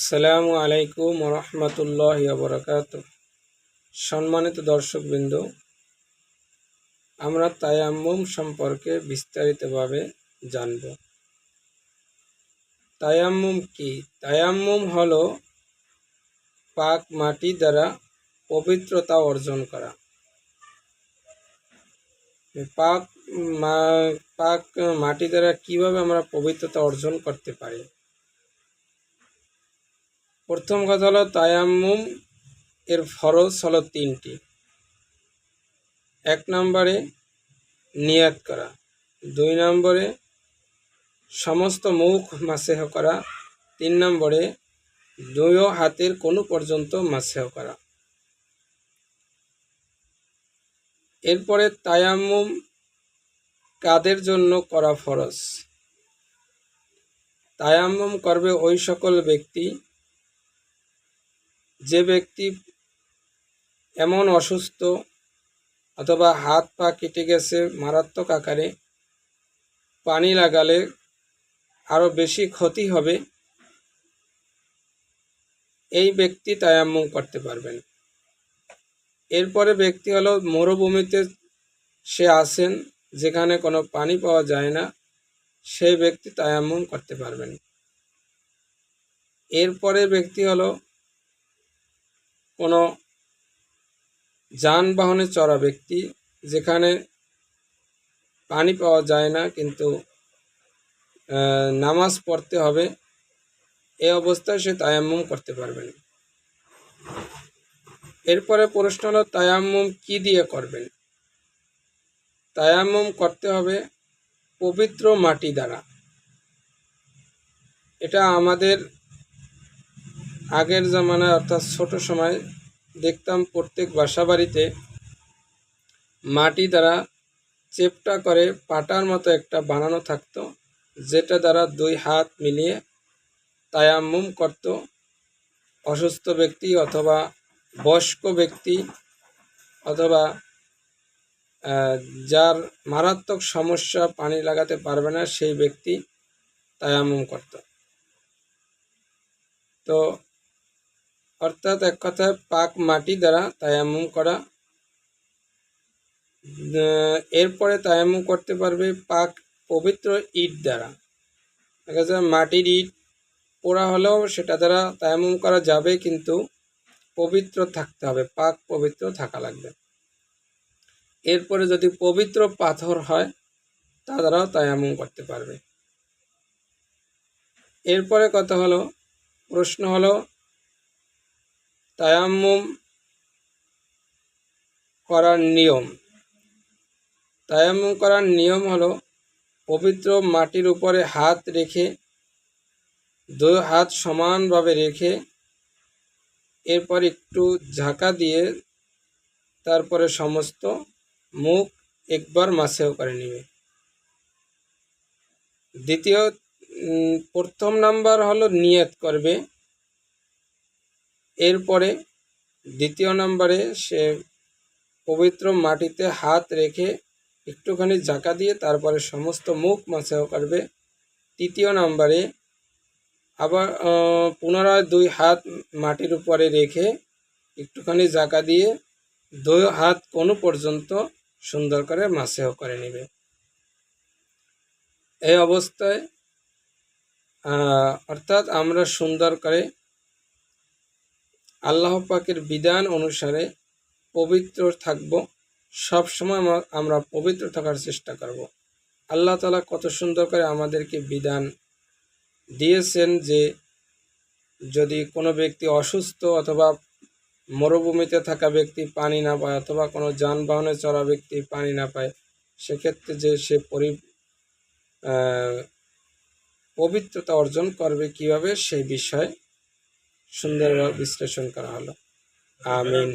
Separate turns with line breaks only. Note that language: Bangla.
আসসালামু আলাইকুম রহমতুল্লাহ বরকাত সম্মানিত দর্শকবৃন্দ, আমরা তায়াম্মুম সম্পর্কে বিস্তারিতভাবে জানব। তায়াম্মুম কি? তায়াম্মুম হল পাক মাটি দ্বারা পবিত্রতা অর্জন করা। পাক পাক মাটি দ্বারা কীভাবে আমরা পবিত্রতা অর্জন করতে পারি? প্রথম কথা হলো তায়াম্মুম এর ফরজ হলো তিনটি। এক নম্বরে নিয়াত করা। দুই নম্বরে সমস্ত মুখ মাসেহ করা। তিন নম্বরে দুইও হাতের কোনো পর্যন্ত মাসেহ করা। এরপরে তায়াম্মুম কাদের জন্য করা ফরজ? তায়াম্মুম করবে ওই সকল ব্যক্তি যে ব্যক্তি এমন অসুস্থ অথবা হাত পা কেটে গেছে মারাত্মক আকারে, পানি লাগালে আরও বেশি ক্ষতি হবে, এই ব্যক্তি তায়াম্মুম করতে পারবেন। এরপরে ব্যক্তি হলো মরুভূমিতে সে আসেন যেখানে কোনো পানি পাওয়া যায় না, সেই ব্যক্তি তায়াম্মুম করতে পারবেন। এরপরে ব্যক্তি হলো কোনো যানবাহনে চড়া ব্যক্তি যেখানে পানি পাওয়া যায় না, কিন্তু নামাজ পড়তে হবে, এ অবস্থায় সে তায়াম্মুম করতে পারবেন এরপরে প্রশ্ন হলো, তায়াম্মুম কি দিয়ে করবেন? তায়াম্মুম করতে হবে পবিত্র মাটি দ্বারা। এটা আমাদের আগের জামানায় অর্থাৎ ছোট সময় দেখতাম প্রত্যেক বাসা বাড়িতে মাটি দ্বারা চেপটা করে পাটার মতো একটা বানানো থাকতো, যেটা দ্বারা দুই হাত মিলিয়ে তায়াম্মুম করত। অসুস্থ ব্যক্তি অথবা বয়স্ক ব্যক্তি অথবা যার মারাত্মক সমস্যা পানি লাগাতে পারবে না, সেই ব্যক্তি তায়াম্মুম করত। তো অর্থাৎ এক কথায় পাক মাটি দ্বারা তায়াম্মুম করা। এরপরে তায়াম্মুম করতে পারবে পাক পবিত্র ইট দ্বারা। দেখা মাটির ইট পোড়া হলেও সেটা দ্বারা তায়াম্মুম করা যাবে, কিন্তু পবিত্র থাকতে হবে, পাক পবিত্র থাকা লাগবে। এরপরে যদি পবিত্র পাথর হয়, তা দ্বারাও তায়াম্মুম করতে পারবে। এরপরে কথা হলো, প্রশ্ন হলো তায়াম্মুম করার নিয়ম। তায়াম্মুম করার নিয়ম হলো পবিত্র মাটির উপরে হাত রেখে দুই হাত সমানভাবে রেখে, এরপর একটু ঝাঁকা দিয়ে তারপরে সমস্ত মুখ একবার মাসেও করে নেবে। দ্বিতীয় প্রথম নাম্বার হলো নিয়ত করবে। এরপরে দ্বিতীয় নম্বরে সে পবিত্র মাটিতে হাত রেখে একটুখানি জাকা দিয়ে তারপরে সমস্ত মুখ মাছেও করবে তৃতীয় নম্বরে আবার পুনরায় দুই হাত মাটির উপরে রেখে একটুখানি জাকা দিয়ে দুই হাত কোনো পর্যন্ত সুন্দর করে মাছেও করে নেবে। এই অবস্থায় অর্থাৎ আমরা সুন্দর করে আল্লাহ পাকের বিধান অনুসারে পবিত্র থাকব। সব সময় আমরা পবিত্র থাকার চেষ্টা করব। আল্লাহ তালা কত সুন্দর করে আমাদেরকে বিধান দিয়েছেন যে যদি কোনো ব্যক্তি অসুস্থ অথবা মরুভূমিতে থাকা ব্যক্তি পানি না পায় অথবা কোনো যানবাহনে চড়া ব্যক্তি পানি না পায়, সেক্ষেত্রে যে সে পরি পবিত্রতা অর্জন করবে কীভাবে, সেই বিষয়ে সুন্দরভাবে বিশ্লেষণ করা হলো। আমিন।